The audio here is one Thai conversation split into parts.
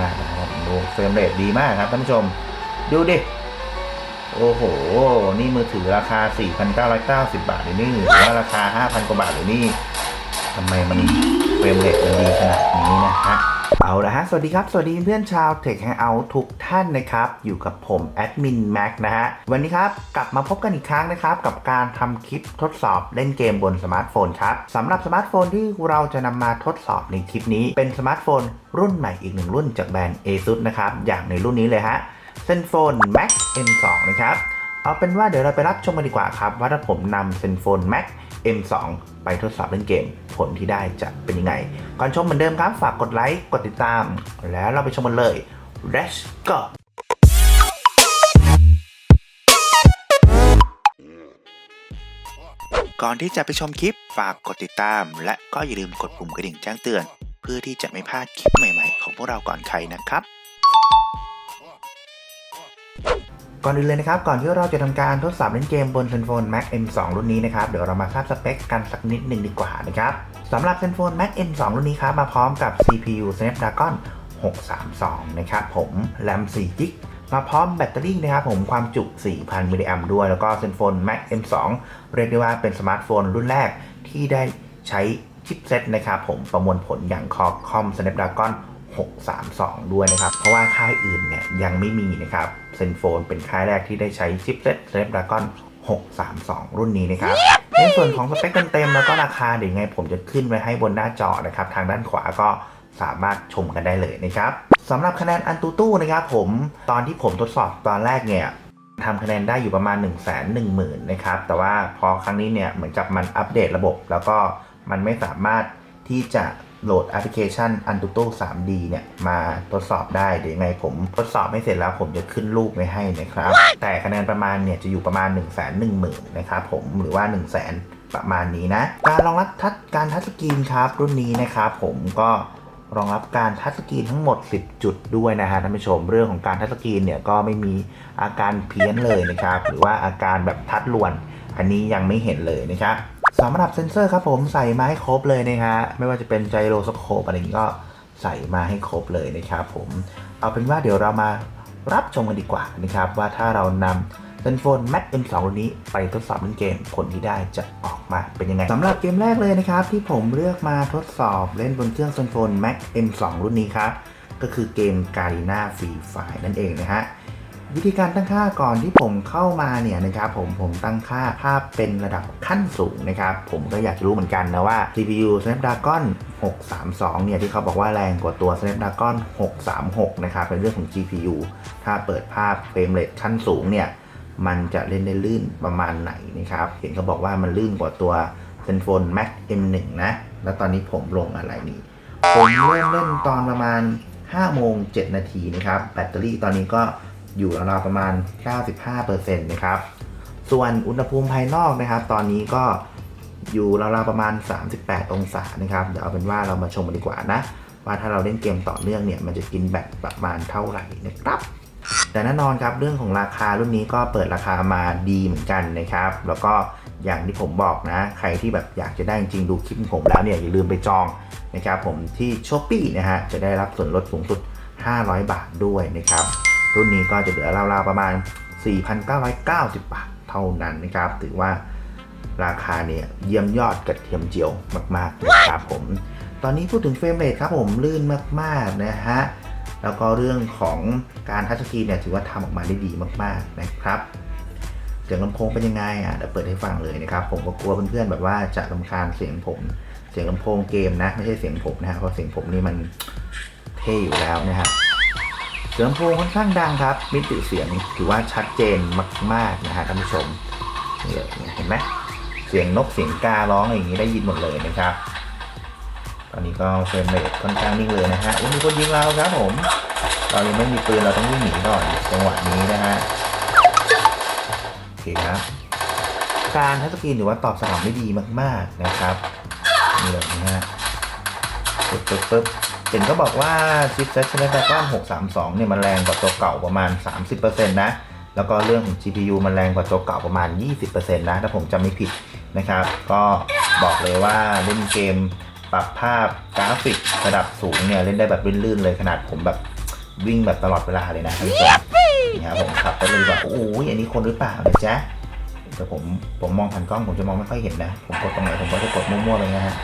มากนะครับดูเฟรมเรทดีมากครับท่านผู้ชม ดูดิ โอ้โห นี่มือถือราคา 4,990 บาทเลยนี่หรือว่าราคา 5,000 กว่าบาทเลยนี่ทำไมมันเฟรมเรทมันดีขนาดนี้นะฮะ เอาละฮะ สวัสดีครับ สวัสดีเพื่อนชาว Tech Hangout ทุกท่านนะครับ อยู่กับผมแอดมินแม็กนะฮะ วันนี้ครับกลับมาพบกันอีกครั้งนะครับ กับการทำคลิปทดสอบเล่นเกมบนสมาร์ทโฟนครับสำหรับสมาร์ทโฟนที่เราจะนำมาทดสอบในคลิปนี้ เป็นสมาร์ทโฟนรุ่นใหม่อีกหนึ่งรุ่นจากแบรนด์ ASUS นะครับ อย่างในรุ่นนี้เลยฮะเซนโฟน Max M2 นะครับ เอาเป็นว่าเดี๋ยวเราไปรับชมกันดีกว่าครับ ว่าถ้าผมนำเซนโฟน Max M2 ไปทดสอบเล่นเกม ผลที่ได้จะเป็นยังไง ก่อนชมเหมือนเดิมครับ ฝากกดไลค์ กดติดตาม แล้วเราไปชมกันเลย Let's go ก่อนที่จะไปชมคลิป ฝากกดติดตาม และก็อย่าลืมกดปุ่มกระดิ่งแจ้งเตือน เพื่อที่จะไม่พลาดคลิปใหม่ๆ ของพวกเราก่อนใครนะครับ ก่อนอื่นเลยนะครับ ก่อนที่เราจะทำการทดสอบเล่นเกมบน Zenfone Max M2 รุ่นนี้นะครับ เดี๋ยวเรามาทราบสเปคกันสักนิดหนึ่งดีกว่านะครับสำหรับ Zenfone Max M2 รุ่นนี้ครับ มาพร้อมกับ CPU Snapdragon 632 นะครับผม RAM 4 g b มาพร้อมแบตเตอรี่นะครับผมความจุ 4,000 มิลลิแอมด้วย แล้วก็ Zenfone Max M2 เรียกได้ว่าเป็นสมาร์ทโฟนรุ่นแรกที่ได้ใช้ชิปเซตนะครับผมประมวลผลอย่าง Qualcomm Snapdragon 632 ด้วยนะครับ เพราะว่าค่ายอื่นเนี่ยยังไม่มีนะครับเซนโฟนเป็นค่ายแรกที่ได้ใช้ชิปเซ็ต Snapdragon 632 รุ่นนี้นะครับ ในส่วนของสเปคเต็มๆแล้วก็ราคาเดี๋ยวไงผมจะขึ้นไว้ให้บนหน้าจอนะครับ ทางด้านขวาก็สามารถชมกันได้เลยนะครับสำหรับคะแนนอันตูตู้นะครับผมตอนที่ผมทดสอบตอนแรกเนี่ยทำคะแนนได้อยู่ประมาณ 1 1 0 0 0 0นะครับ แต่ว่าพอครั้งนี้เนี่ยเหมือนกับมันอัปเดตระบบ แล้วก็มันไม่สามารถที่จะ โหลดแอปพลิเคชัน Antutu 3D เนี่ย มาทดสอบได้ เดี๋ยวยังไงผมทดสอบไม่เสร็จแล้วผมจะขึ้นรูปไว้ให้นะครับ แต่คะแนนประมาณเนี่ยจะอยู่ประมาณ 1 1 0 0 0 0นะครับผมหรือว่า 1 0 0 0 0 0 ประมาณนี้นะ การรองรับทัชการทัชสกรีนครับ รุ่นนี้นะครับผมก็รองรับการทัชสกรีนทั้งหมด 10 จุดด้วยนะฮะท่านผู้ชมเรื่องของการทัชสกรีนเนี่ยก็ไม่มีอาการเพี้ยนเลยนะครับ หรือว่าอาการแบบทัดลวน อันนี้ยังไม่เห็นเลยนะครับ สำหรับเซนเซอร์ครับผมใส่มาให้ครบเลยนะฮะไม่ว่าจะเป็นไจโรสโคปอะไรอย่างนี้ก็ใส่มาให้ครบเลยนะครับผมเอาเป็นว่าเดี๋ยวเรามารับชมกันดีกว่านะครับว่าถ้าเรานำเซนโฟน Max M2 รุ่นนี้ไปทดสอบเล่นเกมผลที่ได้จะออกมาเป็นยังไงสำหรับเกมแรกเลยนะครับ ที่ผมเลือกมาทดสอบเล่นบนเครื่องเซนโฟน Max M2 รุ่นนี้ครับก็คือเกม Garena Free Fire นั่นเองนะฮะ วิธีการตั้งค่าก่อนที่ผมเข้ามาเนี่ยนะครับผมผมตั้งค่าภาพเป็นระดับขั้นสูงนะครับ ผมก็อยากจะรู้เหมือนกันนะว่า CPU Snapdragon 632 เนี่ยที่เขาบอกว่าแรงกว่าตัว Snapdragon 636 นะครับในเรื่องของ GPU ถ้าเปิดภาพเฟรมเรทขั้นสูงเนี่ยมันจะเล่นได้ลื่นประมาณไหนนะครับ เห็นเขาบอกว่ามันลื่นกว่าตัว Zenfone Max M1 นะ แล้วตอนนี้ผมลงอะไรนี่ผมเริ่มเล่นตอนประมาณ5โมง7นาทีนะครับ แบตเตอรี่ตอนนี้ก็ อยู่ราวๆประมาณ 95%นะครับส่วนอุณหภูมิภายนอกนะครับ ตอนนี้ก็อยู่ราวๆประมาณ 38 องศานะครับ เดี๋ยวเอาเป็นว่าเรามาชมกันดีกว่านะ ว่าถ้าเราเล่นเกมต่อเนื่องเนี่ยมันจะกินแบตประมาณเท่าไหร่นะครับ แต่แน่นอนครับเรื่องของราคารุ่นนี้ก็เปิดราคามาดีเหมือนกันนะครับ แล้วก็อย่างที่ผมบอกนะ ใครที่แบบอยากจะได้จริงดูคลิปผมแล้วเนี่ยอย่าลืมไปจองนะครับผมที่ช้อปปี้นะฮะจะได้รับส่วนลดสูงสุด 500 บาทด้วยนะครับ รุ่นนี้ก็จะเหลือราวๆประมาณ 4,990 บาทเท่านั้นนะครับ ถือว่าราคาเนี่ยเยี่ยมยอดกระเทียมเจียวมากๆนะครับผม ตอนนี้พูดถึงเฟรมเรทครับผมลื่นมากๆนะฮะ แล้วก็เรื่องของการทัชสกรีนเนี่ยถือว่าทำออกมาได้ดีมากๆนะครับเสียงลำโพงเป็นยังไงอะเดี๋ยวเปิดให้ฟังเลยนะครับ ผมก็กลัวเพื่อนๆแบบว่าจะรำคาญเสียงผม เสียงลำโพงเกมนะ ไม่ใช่เสียงผมนะฮะเพราะเสียงผมนี่มันเท่อยู่แล้วนะฮะเสียง ลำโพงค่อนข้างดังครับ มิติเสียงถือว่าชัดเจนมากๆนะฮะท่านผู้ชมเห็นไหมเสียงนกเสียงการ้องอะไรอย่างนี้ได้ยินหมดเลยนะครับ ตอนนี้ก็เฟรมเรทค่อนข้างนิ่งเลยนะฮะอุ๊ยมีคนยิงเราครับผม เรายังไม่มีปืนเราต้องวิ่งหนีก่อนจังหวะนี้นะฮะโอเคครับการทัชสกรีนถือว่าตอบสนองได้ดีมาก ๆนะครับนี่เลยนะฮะปึ๊บปึ๊บปึ๊บ เห็นก็บอกว่าชิปเซ็ต Snapdragon 632 เนี่ยมันแรงกว่าตัวเก่าประมาณ 30%นะ แล้วก็เรื่องของ GPU มันแรงกว่าตัวเก่าประมาณ 20%นะ ถ้าผมจำไม่ผิดนะครับ ก็บอกเลยว่าเล่นเกมปรับภาพกราฟิกระดับสูงเนี่ยเล่นได้แบบลื่นๆเลยขนาดผมแบบวิ่งแบบตลอดเวลาเลยนะท่านผู้ชมนี่ครับผมขับไปเลยแบบโอ้ยอันนี้คนหรือเปล่าเนี่ยจ๊ะแต่ผมผมมองผ่านกล้องผมจะมองไม่ค่อยเห็นนะ ผมกดตรงไหนผมก็จะกดมั่วๆไปนะฮะ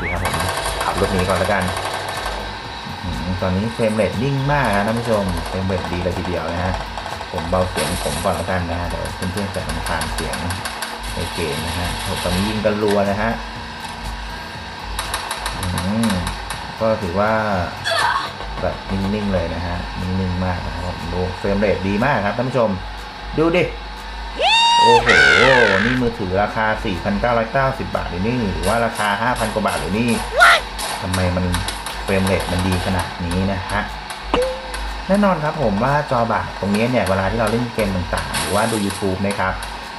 ดีครับผมขับรถนี้ก่อนแล้วกัน ตอนนี้เฟรมเรทนิ่งมากนะท่านผู้ชมเฟรมเรทดีเลยทีเดียวนะฮะผมเบาเสียงผมก่อนแล้วกันนะฮะเดี๋ยวเพื่อนๆจะรำคาญเสียงในเกมนะฮะผมตอนนี้ยิงกันรัวนะฮะอืมก็ถือว่าแบบนิ่งๆเลยนะฮะนิ่งๆมากนะครับผมดูเฟรมเรทดีมากครับท่านผู้ชม ดูดิโอ้โห นี่มือถือราคา 4,990 บาทหรือนี่ หรือว่าราคา 5,000 กว่าบาทหรือนี่ ทำไมมัน เฟรมเรทมันดีขนาดนี้นะฮะแน่นอนครับผมว่าจอบาตรงนี้เนี่ยเวลาที่เราเล่นเกมต่างๆ หรือว่าดู YouTube นะครับ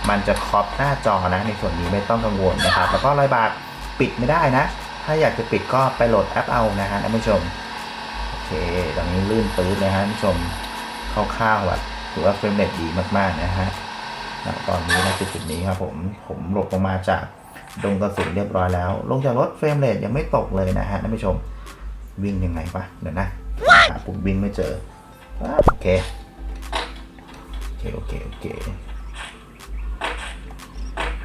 มันจะครอปหน้าจอนะ ในส่วนนี้ไม่ต้องกังวลนะครับ แล้วก็รอยบาทปิดไม่ได้นะ ถ้าอยากจะปิดก็ไปโหลดแอปเอานะฮะท่านผู้ชม โอเค ตอนนี้ลื่นปื๊ดเลยฮะท่านผู้ชมคร่าวๆแบบถือว่าเฟรมเรทดีมากๆนะฮะตอนนี้ณจุดๆนี้ครับผมผมหลบลงมาจากดงกระสุนเรียบร้อยแล้ว ลงจากรถเฟรมเรทยังไม่ตกเลยนะฮะท่านผู้ชม วิ่งยังไงปะเดี๋ยวนะหาปุ่มวิ่งไม่เจออ่าโอเคโอเคโอเคโอเค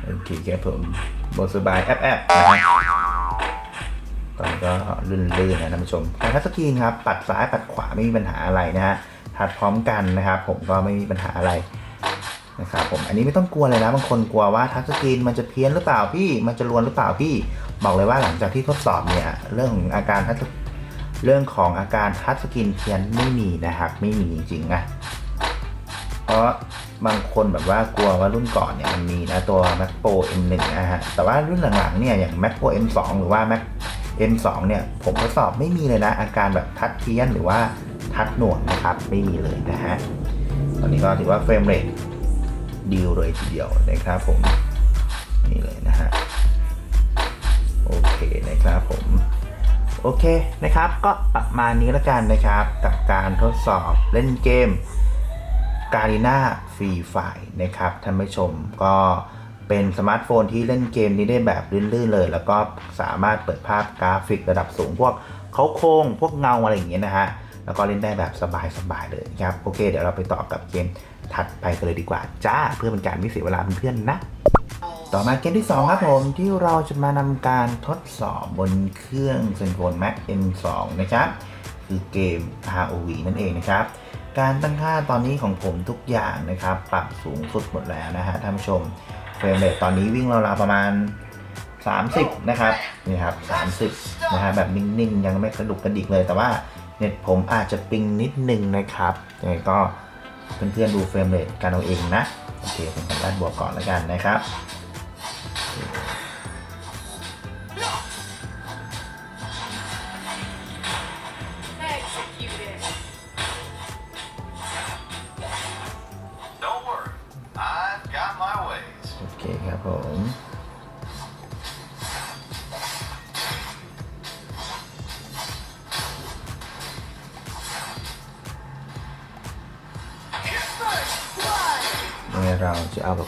โอเคครับผมบสบายแอปแอปนะฮะตอนนี้ก็ลื่นๆนะท่านผู้ชมการทัชสกรีนครับปัดซ้ายปัดขวาไม่มีปัญหาอะไรนะฮะทัดพร้อมกันนะครับ ผมก็ไม่มีปัญหาอะไรนะครับผมอันนี้ไม่ต้องกลัวเลยนะบางคนกลัวว่าทัชสกรีนมันจะเพี้ยนหรือเปล่าพี่มันจะรวนหรือเปล่าพี่บอกเลยว่าหลังจากที่ทดสอบเนี่ยเรื่องของอาการทัช เรื่องของอาการทัชสกรีนเพี้ยนไม่มีนะครับ ไม่มีจริงๆนะเพราะบางคนแบบว่ากลัวว่ารุ่นก่อนเนี่ยมันมีนะตัว Mac Pro M1 นะฮะแต่ว่ารุ่นหลังๆเนี่ยอย่าง Mac Pro M2 หรือว่า Mac M2 เนี่ยผมทดสอบไม่มีเลยนะ อาการแบบทัดเพี้ยนหรือว่าทัดหน่วงนะครับไม่มีเลยนะฮะตอนนี้ก็ถือว่าเฟรมเรทดีลเลยทีเดียวนะครับผมนี่เลยนะฮะโอเคนะครับผม โอเคนะครับ ก็ประมาณนี้แล้วกันนะครับกับการทดสอบเล่นเกมการีนาฟรีไฟนะครับท่านผู้ชมก็เป็นสมาร์ทโฟนที่เล่นเกมนี้ได้แบบลื่นๆเลย แล้วก็สามารถเปิดภาพกราฟิกระดับสูง พวกเขาโครงพวกเงาอะไรอย่างเงี้ยนะฮะแล้วก็เล่นได้แบบสบายๆเลยครับโอเค เดี๋ยวเราไปต่อกับเกมถัดไปกันเลยดีกว่า จ้าเพื่อเป็นการไม่เสียเวลาเพื่อนๆนะ ต่อมาเกมที่ 2 ครับผมที่เราจะมานำการทดสอบบนเครื่อง Zenfone Max M2 นะครับ คือเกม ROV นั่นเองนะครับ การตั้งค่าตอนนี้ของผมทุกอย่างนะครับ ปรับสูงสุดหมดแล้วนะฮะท่านผู้ชมเฟรมเรทตอนนี้วิ่งราวๆประมาณ 30 นะครับนี่ครับ 30 นะฮะแบบนิ่งๆ ยังไม่กระดุกกระดิกเลย แต่ว่าเน็ตผมอาจจะปิงนิดนึงนะครับยังไงก็เพื่อนๆดูเฟรมเรทกันเอาเองนะโอเคผมทำด้านบวกก่อนแล้วกันนะครับ Yeah.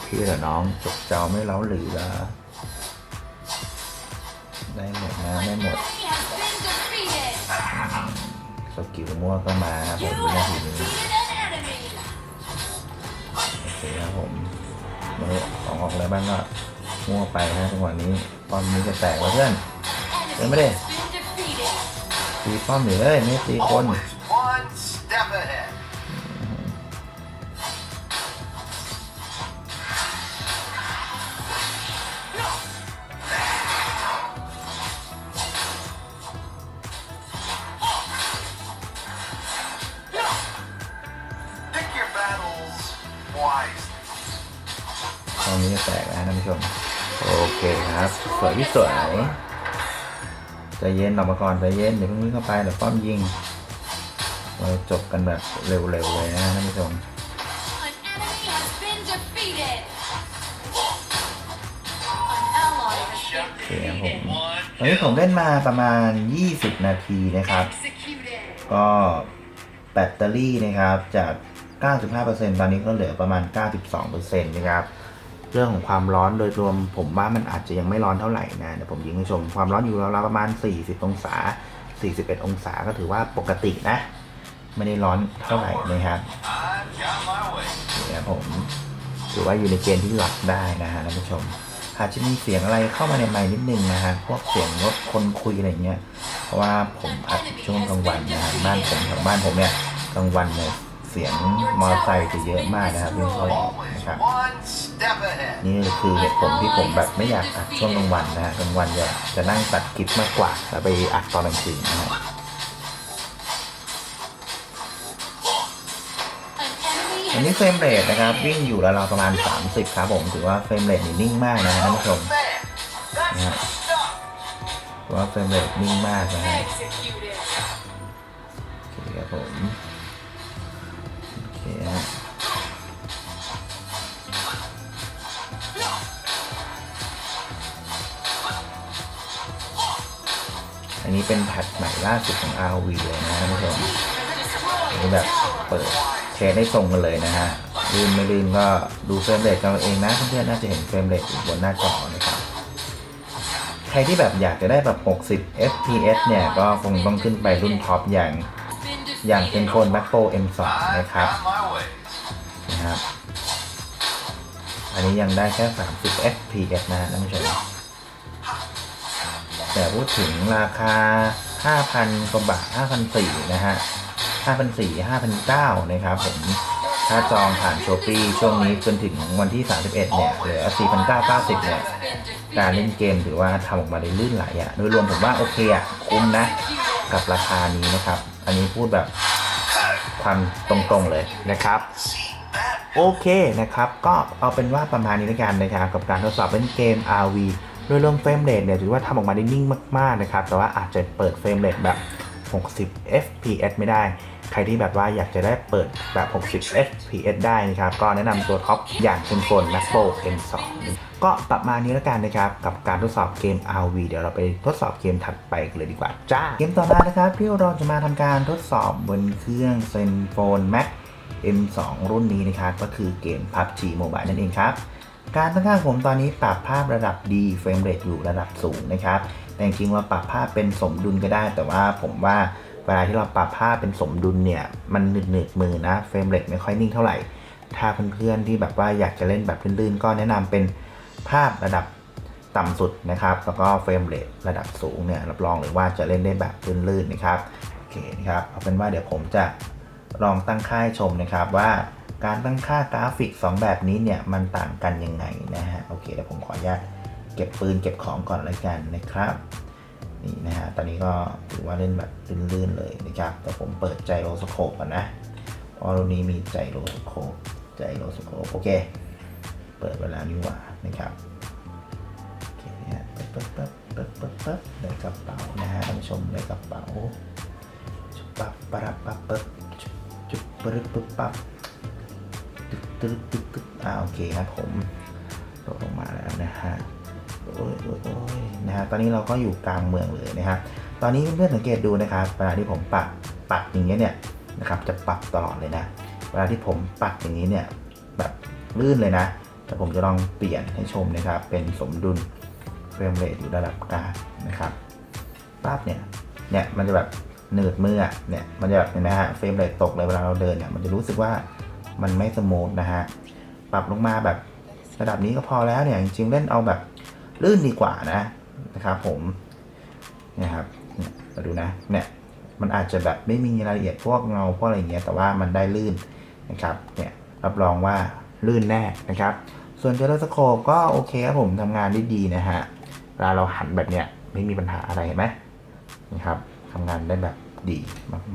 พี่เหรอน้องจบเจ้าไม่เล้าหรือละได้หมดนะได้หมด Enemy has been defeated. สกิลมั่วก็มาครับผม You วินา have ทีนี้ defeated an enemy. โอเคครับผมเมื่อของออกอะไรบ้างก็มั่วไปนะจังหวะนี้ป้อมนี้จะแตกแล้วเพื่อน Enemy Em ở đây. has been defeated. ตีป้อมอยู่เลยไม่ตีคน โอเคครับ สวยที่สวยใจเย็นออกมาก่อนใจเย็นเดี๋ยวเพิ่งวิ่งเข้าไปเดี๋ยวป้อมยิงเราจบกันแบบเร็วๆเลยนะท่านผู้ชมโอเคนะผมตอนนี้ผมเล่นมาประมาณ 20 นาทีนะครับ ก็แบตเตอรี่นะครับจาก 95%ตอนนี้ก็เหลือประมาณ 92%นะครับ เรื่องของความร้อนโดยรวมผมว่ามันอาจจะยังไม่ร้อนเท่าไหร่นะเดี๋ยวผมยิงให้ชมความร้อนอยู่ราวๆประมาณ 40 องศา 41 องศาก็ถือว่าปกตินะ ไม่ได้ร้อนเท่าไหร่นะครับเนี่ยผมถือว่าอยู่ในเกณฑ์ที่หลับได้นะฮะท่านผู้ชมอาจจะมีเสียงอะไรเข้ามาในไมค์นิดนึงนะฮะพวกเสียงรถคนคุยอะไรเงี้ยเพราะว่าผมอัดช่วงกลางวันนะฮะบ้านผมแถวบ้านผมเนี่ยกลางวันเนี่ย สียงมอเตอร์ไซค์จะเยอะมากนะครับวิ่งเข้าออก Always นะครับ one step ahead. นี่คือเหตุผลที่ผมแบบไม่อยากอัดช่วงกลางวันนะฮะกลางวันจะจะนั่งตัดคลิปมากกว่าแล้วไปอัดตอนกลางคืนนะฮะ An enemy อัน has นี้เฟรมเรทนะครับ วิ่งอยู่ราวๆประมาณ 30 ครับผมถือว่าเฟรมเรทนี่นิ่งมากนะฮะท่านผู้ชม Man, that's Yeah. stuff. ถือว่าเฟรมเรทนิ่งมากนะฮะ เป็นแพทใหม่ล่าสุดของ RV เลยนะท่านผู้ชมอันนี้แบบเปิดเทสให้ทรงกันเลยนะฮะลื่นไม่ลื่นก็ดูเฟรมเรทกันเองนะเพื่อนๆน่าจะเห็นเฟรมเรทอยู่บนหน้าจอนะครับใครที่แบบอยากจะได้แบบ 60 fps เนี่ย ก็คงต้องขึ้นไปรุ่นท็อปอย่าง อย่างเป็นโฟน Macro M2 นะครับนะครับ อันนี้ยังได้แค่ 30 fps นะฮะท่านผู้ชม แต่พูดถึงราคา 5,000กว่าบาท5,400นะฮะ5,400 5,900นะครับผมถ้าจองผ่านโชปี้ช่วงนี้จนถึงวันที่ 31 เนี่ยเหลือ 4,990 เนี่ย การเล่นเกมถือว่าทำออกมาได้ลื่นไหลอะโดยรวมผมว่าโอเคอะคุ้มนะ กับราคานี้นะครับ อันนี้พูดแบบความตรงๆเลยนะครับ โอเคนะครับ ก็เอาเป็นว่าประมาณนี้แล้วกันนะครับ กับการทดสอบเล่นเกม RV โดยรวมเฟรมเรทเนี่ยถือว่าทำออกมาได้นิ่งมากๆนะครับ แต่ว่าอาจจะเปิดเฟรมเรทแบบ 60 fps ไม่ได้ ใครที่แบบว่าอยากจะได้เปิดแบบ 60 fps ได้นะครับ ก็แนะนำตัวท็อปอย่างเซนโฟน Macro M2 ก็ประมาณนี้แล้วกันนะครับ กับการทดสอบเกม RV เดี๋ยวเราไปทดสอบเกมถัดไปกันเลยดีกว่า จ้า เกมต่อมานะครับที่เราจะมาทำการทดสอบบนเครื่องเซนโฟน Mac M2 รุ่นนี้นะครับ ก็คือเกม PUBG Mobile นั่นเองครับ การตั้งค่าผมตอนนี้ปรับภาพระดับดีเฟรมเรทอยู่ระดับสูงนะครับ แต่จริงๆเราปรับภาพเป็นสมดุลก็ได้ แต่ว่าผมว่าเวลาที่เราปรับภาพเป็นสมดุลเนี่ย มันหนืดหนืดมือนะเฟรมเรทไม่ค่อยนิ่งเท่าไหร่ ถ้าเพื่อนๆที่แบบว่าอยากจะเล่นแบบลื่นๆ ก็แนะนำเป็นภาพระดับต่ำสุดนะครับ แล้วก็เฟรมเรทระดับสูงเนี่ย รับรองเลยว่าจะเล่นได้แบบลื่นๆนะครับ โอเคนะครับ เอาเป็นว่าเดี๋ยวผมจะลองตั้งค่าให้ชมนะครับว่า การตั้งค่ากราฟิก 2 แบบนี้เนี่ยมันต่างกันยังไงนะฮะโอเคเดี๋ยวผมขออนุญาตเก็บปืนเก็บของก่อนเลยกันนะครับนี่นะฮะตอนนี้ก็ถือว่าเล่นแบบลื่นๆเลยนะครับแต่ผมเปิดใจโรสโคปก่อนนะเพราะรุ่นนี้มีใจโรสโคปใจโรสโคปโอเค เปิดเวลานี้หว่านะครับโอเคเนี่ยปึ๊บปึ๊บปึ๊บปึ๊บปึ๊บปึ๊บได้กระเป๋านะฮะท่านผู้ชมได้กระเป๋าจุบปั๊บปะรับปั๊บปึ๊บจุบจุบปึ๊บปึ๊บปั๊บ ตึ๊ดตึ๊ดตึ๊ดอ่าโอเคครับผมตกลงมาแล้วนะฮะโอ้ยโอ้ยโอ้ยนะฮะตอนนี้เราก็อยู่กลางเมืองเลยนะครับตอนนี้เพื่อนๆสังเกตดูนะครับเวลาที่ผมปัดปัดอย่างเงี้ยเนี่ยนะครับจะปรับตลอดเลยนะเวลาที่ผมปัดอย่างนี้เนี่ยแบบลื่นเลยนะ แต่ผมจะลองเปลี่ยนให้ชมนะครับ เป็นสมดุลเฟรมเรทอยู่ระดับกลางนะครับปั๊บเนี่ยเนี่ยมันจะแบบหนืดมืออเนี่ยมันจะแบบเห็นไหมฮะเฟรมเรทตกเลยเวลาเราเดินเนี่ยมันจะรู้สึกว่า มันไม่สมูทนะฮะ ปรับลงมาแบบระดับนี้ก็พอแล้วเนี่ย จริงๆเล่นเอาแบบลื่นดีกว่านะนะครับผมนี่ยครับมาดูนะเนี่ยมันอาจจะแบบไม่มีรายละเอียดพวกเงาพวกอะไรอย่างเงี้ยแต่ว่ามันได้ลื่นนะครับเนี่ยรับรองว่าลื่นแน่นะครับ ส่วนเจลสโคปก็โอเคครับผมทำงานได้ดีนะฮะเวลาเราหันแบบเนี้ยไม่มีปัญหาอะไรไหมนะครับทำงานได้แบบดี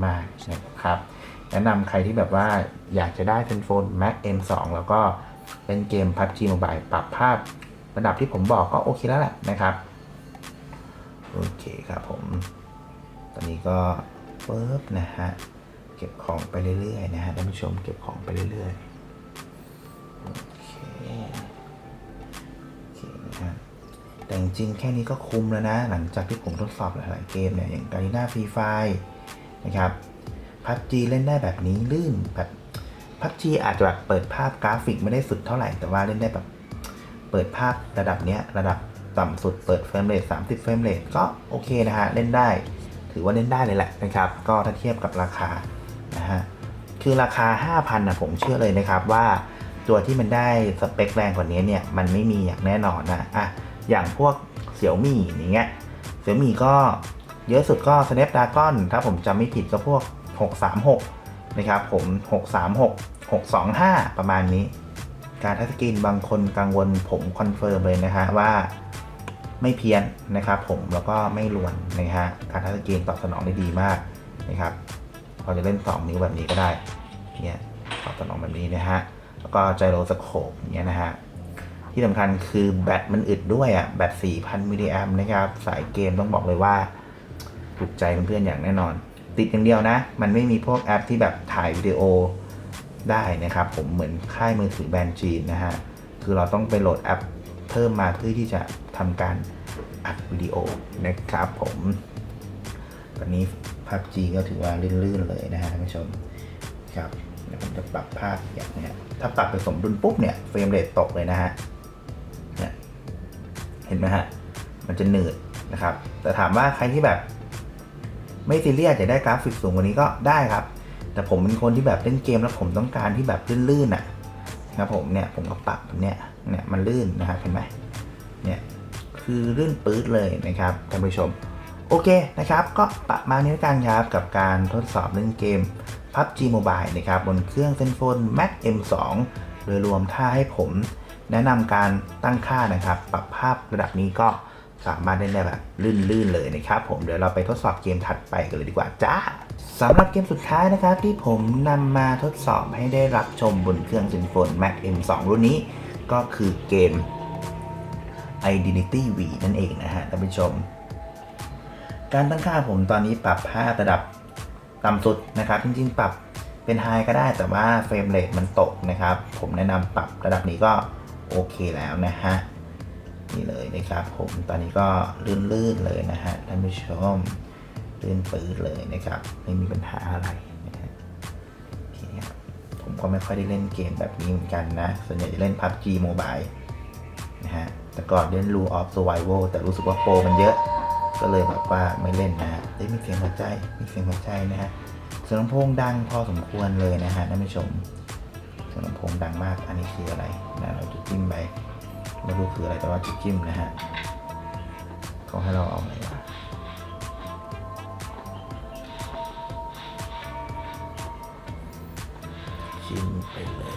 มากๆนะครับ แนะนำใครที่แบบว่าอยากจะได้เป็นโฟน Mac M2 แล้วก็เล่นเกม PUBG Mobile ปรับภาพระดับที่ผมบอกก็โอเคแล้วแหละนะครับ โอเคครับผม ตอนนี้ก็ปึ๊บนะฮะ เก็บของไปเรื่อยๆนะฮะท่านผู้ชมเก็บของไปเรื่อยๆ โอเคโอเคนะฮะแต่จริงๆแค่นี้ก็คุ้มแล้วนะ หลังจากที่ผมทดสอบหลายๆเกมเนี่ยอย่างการีนาฟรีไฟนะครับ พับจีเล่นได้แบบนี้ลื่นแบบพับจีอาจจะแบบเปิดภาพกราฟิกไม่ได้สุดเท่าไหร่แต่ว่าเล่นได้แบบ เปิดภาพระดับเนี้ยระดับต่ำสุดเปิดเฟรมเรท30เฟรมเรทก็โอเคนะฮะเล่นได้ ถือว่าเล่นได้เลยแหละนะครับ ก็ถ้าเทียบกับราคานะฮะฮะคือราคา 5,000นะผมเชื่อเลยนะครับว่าตัวที่มันได้สเปคแรงกว่านี้เนี่ยมันไม่มีอย่างแน่นอนนะอะอย่างพวกเสี่ยวมี่อย่างเงี้ยเสี่ยวมี่ก็เยอะสุดก็ Snapdragon ถ้าผมจำไม่ผิดก็พวก 636 นะครับผม 636 625 ประมาณนี้ การทัชสกรีนบางคนกังวลผมคอนเฟิร์มเลยนะฮะว่าไม่เพี้ยนนะครับผมแล้วก็ไม่รวนนะฮะการทัชสกรีนตอบสนองได้ดีมากนะครับเราจะเล่น 2 นิ้วแบบนี้ก็ได้เนี่ยตอบสนองแบบนี้นะฮะแล้วก็ไจโรสโคปเงี้ยนะฮะที่สำคัญคือแบตมันอึดด้วยอะแบต 4,000 มิลลิแอมนะครับ สายเกมต้องบอกเลยว่า ถูกใจเพื่อนๆอย่างแน่นอน ติดอย่างเดียวนะ มันไม่มีพวกแอปที่แบบถ่ายวิดีโอได้นะครับ ผมเหมือนค่ายมือถือแบรนด์จีนนะฮะ คือเราต้องไปโหลดแอปเพิ่มมาเพื่อที่จะทำการอัดวิดีโอนะครับผมตอนนี้ภาพ G ก็ถือว่าลื่นๆเลยนะฮะท่านผู้ชมครับเดี๋ยวผมจะปรับภาพอย่างเนี้ยถ้าปรับไปสมดุลปุ๊บเนี่ยเฟรมเรทตกเลยนะฮะเนี่ยเห็นไหมฮะมันจะหนืดนะครับ แต่ถามว่าใครที่แบบ ไม่ซีเรียสอยากได้กราฟิกสูงกว่านี้ก็ได้ครับ แต่ผมเป็นคนที่แบบเล่นเกมแล้วผมต้องการที่แบบลื่นๆอะนะครับผมเนี่ยผมก็ปรับเนี่ยเนี่ยมันลื่นนะครับเห็นไหมเนี่ยคือลื่นปื๊ดเลยนะครับท่านผู้ชมโอเคนะครับ ก็ประมาณนี้แล้วกันครับ กับการทดสอบเล่นเกม PUBG Mobile นะครับ บนเครื่องเซนโฟน Mac M2 โดยรวมถ้าให้ผม แนะนำการตั้งค่านะครับ ปรับภาพระดับนี้ก็ สามารถเล่นได้แบบลื่นๆเลยนะครับผมเดี๋ยวเราไปทดสอบเกมถัดไปกันเลยดีกว่าจ้าสำหรับเกมสุดท้ายนะครับ ที่ผมนำมาทดสอบให้ได้รับชมบนเครื่องเซนโฟน Mac M2 รุ่นนี้ ก็คือเกม Identity V นั่นเองนะฮะท่านผู้ชม การตั้งค่าผมตอนนี้ปรับภาพระดับต่ำสุดนะครับ จริงๆ ปรับเป็นไฮก็ได้แต่ว่าเฟรมเรทมันตกนะครับ ผมแนะนำปรับระดับนี้ก็โอเคแล้วนะฮะ นี่เลยนะครับผมตอนนี้ก็ลื่นๆเลยนะฮะท่านผู้ชมลื่นปื้ดเลยนะครับ ไม่มีปัญหาอะไรนะฮะโอเครับผมก็ไม่ค่อยได้เล่นเกมแบบนี้เหมือนกันนะ ส่วนใหญ่จะเล่น PUBG Mobile นะฮะแต่ก่อนเล่น Rule of Survival แต่รู้สึกว่าโปรมันเยอะ ก็เลยแบบว่าไม่เล่นนะฮะเอ้มีเสียงหัวใจมีเสียงหัวใจนะฮะเสียงลำโพงดังพอสมควรเลยนะฮะท่านผู้ชมเสียงลำโพงดังมากอันนี้คืออะไรนะเราจะจิ้มไป ไม่รู้คืออะไรแต่ว่าจะจิ้มนะฮะเขาให้เราเอาอะไรวะจิ้มไปเลย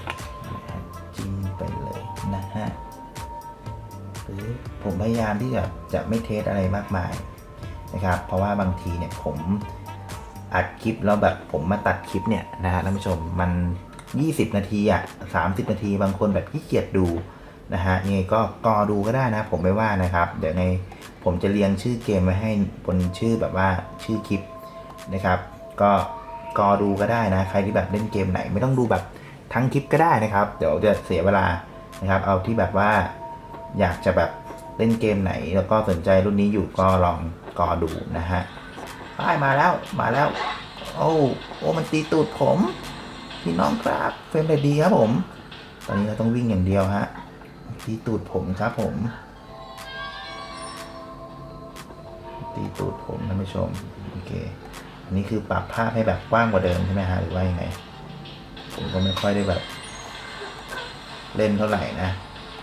นะฮะจิ้มไปเลยนะฮะหรือผมพยายามที่จะจะไม่เทสอะไรมากมายนะครับ เพราะว่าบางทีเนี่ยผมอัดคลิปแล้วแบบผมมาตัดคลิปเนี่ยนะฮะท่านผู้ชมมัน 20 นาทีอะ30 นาทีบางคนแบบขี้เกียจดู นะฮะยังไงก็กอดูก็ได้นะ ผมไม่ว่านะครับ เดี๋ยวในผมจะเรียงชื่อเกมไว้ให้บนชื่อแบบว่าชื่อคลิปนะครับ ก็กอดูก็ได้นะ ใครที่แบบเล่นเกมไหน ไม่ต้องดูแบบทั้งคลิปก็ได้นะครับ เดี๋ยวจะเสียเวลานะครับ เอาที่แบบว่าอยากจะแบบเล่นเกมไหน แล้วก็สนใจรุ่นนี้อยู่ก็ลองกอดูนะฮะป้ายมาแล้วมาแล้ว โอ้โอ้มันตีตูดผมพี่น้องครับเฟรมเรดีครับผม ตอนนี้เราต้องวิ่งอย่างเดียวฮะ ตีตูดผมครับผม ตีตูดผมท่านผู้ชม โอเค อันนี้คือปรับภาพให้แบบกว้างกว่าเดิมใช่ไหมฮะหรือว่ายังไง ผมก็ไม่ค่อยได้แบบ เล่นเท่าไหร่นะ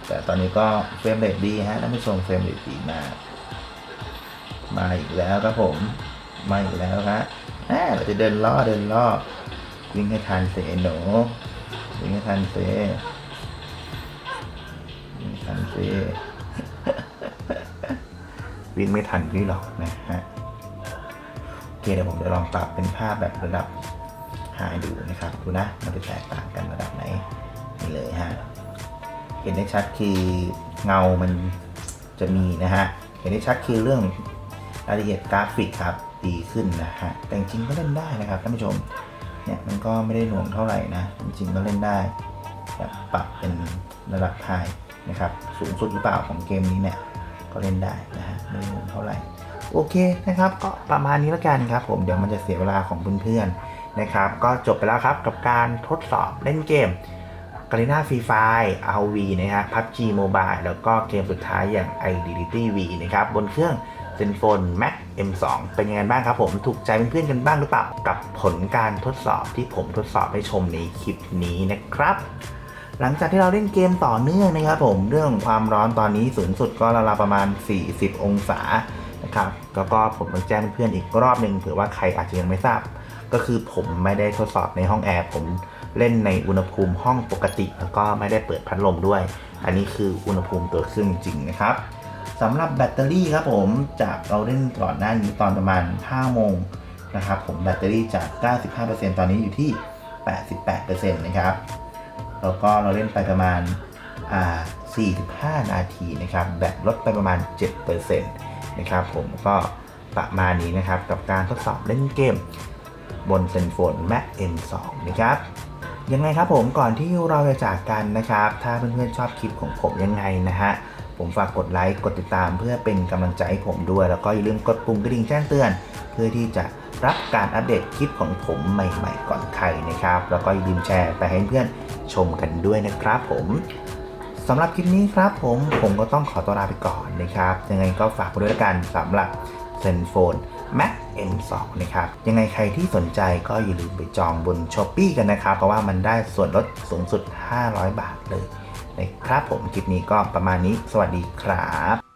แต่ตอนนี้ก็เฟรมเรทดีฮะท่านผู้ชมเฟรมเรทดีมากมาอีกแล้วครับผม มาอีกแล้วครับเราจะเดินล่อเดินล่อวิ่งให้ทันเสหนูวิ่งให้ทันเส เสวิ่งไม่ทันพี่หรอกนะฮะโอเคเดี๋ยวผมจะลองปรับเป็นภาพแบบระดับไฮดูนะครับดูนะมันจะแตกต่างกันระดับไหนนี่เลยฮะเห็นได้ชัดคือเงามันจะมีนะฮะเห็นได้ชัดคือเรื่องรายละเอียดกราฟิกครับดีขึ้นนะฮะแต่จริงก็เล่นได้นะครับท่านผู้ชมเนี่ยมันก็ไม่ได้หน่วงเท่าไหร่นะจริงๆก็เล่นได้แบบปรับเป็นระดับไฮ นะครับสูงสุดหรือเปล่าของเกมนี้เนี่ยก็เล่นได้นะฮะไม่ได้หน่วงเท่าไหร่โอเคนะครับก็ประมาณนี้แล้วกันครับ ผมเดี๋ยวมันจะเสียเวลาของเพื่อนๆนะครับ ก็จบไปแล้วครับกับการทดสอบเล่นเกมกาลิน่าฟรีไฟ RV นะฮะ PUBG Mobile แล้วก็เกมสุดท้ายอย่าง Identity V นะครับ บนเครื่อง Zenfone Max M2 เป็นยังไงบ้างครับผมถูกใจเพื่อนๆกันบ้างหรือเปล่า กับผลการทดสอบที่ผมทดสอบให้ชมในคลิปนี้นะครับ หลังจากที่เราเล่นเกมต่อเนื่องนะครับผมเรื่องของความร้อนตอนนี้สูงสุดก็ราวๆประมาณ 40 องศานะครับแล้วก็ผมต้องแจ้งเพื่อนอีกรอบหนึ่งเผื่อว่าใครอาจจะยังไม่ทราบ ก็คือผมไม่ได้ทดสอบในห้องแอร์ผมเล่นในอุณหภูมิห้องปกติ แล้วก็ไม่ได้เปิดพัดลมด้วย อันนี้คืออุณหภูมิตัวเครื่องจริงนะครับสำหรับแบตเตอรี่ครับผมจากเราเล่นก่อนหน้านี้ตอนประมาณ 5 โมงนะครับผมแบตเตอรี่จาก 95%ตอนนี้อยู่ที่ 88%นะครับ แล้วก็เราเล่นไปประมาณ 45 นาทีนะครับ แบตลดไปประมาณ 7%นะครับผมก็ประมาณนี้นะครับ กับการทดสอบเล่นเกมบนเซนโฟน Mac M2 นะครับยังไงครับผมก่อนที่เราจะจากกันนะครับ ถ้าเพื่อนๆชอบคลิปของผมยังไงนะฮะผมฝากกดไลค์กดติดตามเพื่อเป็นกำลังใจให้ผมด้วย แล้วก็อย่าลืมกดปุ่มกระดิ่งแจ้งเตือน เพื่อที่จะรับการอัปเดตคลิปของผมใหม่ ๆ ก่อนใครนะครับ แล้วก็อย่าลืมแชร์ไปให้เพื่อน ชมกันด้วยนะครับผมสำหรับคลิปนี้ครับผมผมก็ต้องขอตัวลาไปก่อนนะครับ ยังไงก็ฝากไปด้วยละกันสำหรับเซนโฟน Mac M2 นะครับ ยังไงใครที่สนใจก็อย่าลืมไปจองบน s h อ p e e กันนะครับ เพราะว่ามันได้ส่วนลดสูงสุด 500 บาทเลยนะครับผมคลิปนี้ก็ประมาณนี้สวัสดีครับ